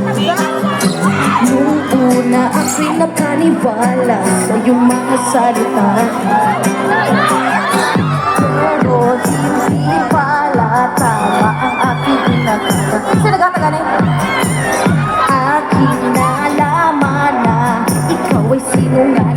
Noong una ako'y napaniwala sa iyong mga salita. Pero hindi pala tama ang aking pinagkata Kasi nagkataganay Aking nalaman na ikaw ay sinungaling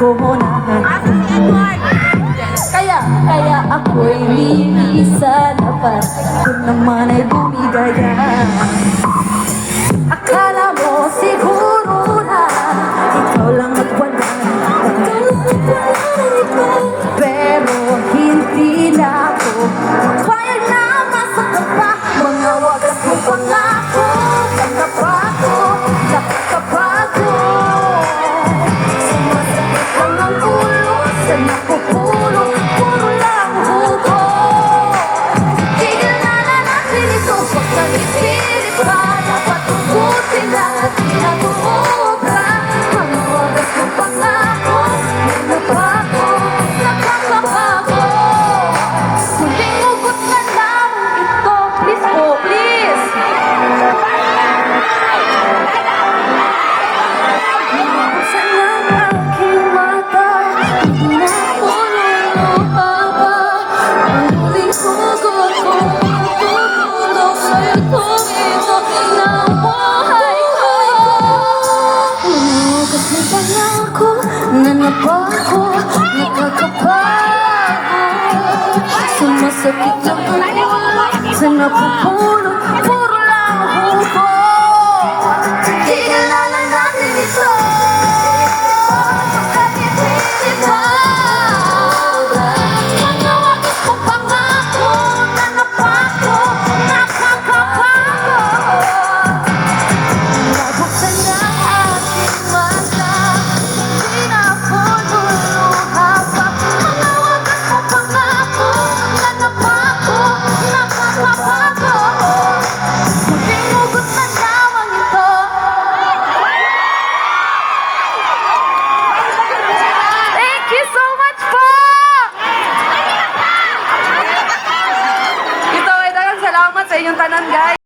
ko na Kaya, kaya ako'y linis sa labas Kung naman ay bumigaya. 我不。na nabago Nakakabago Sumasakit ang ulo Sa napapago yung tanan, guys.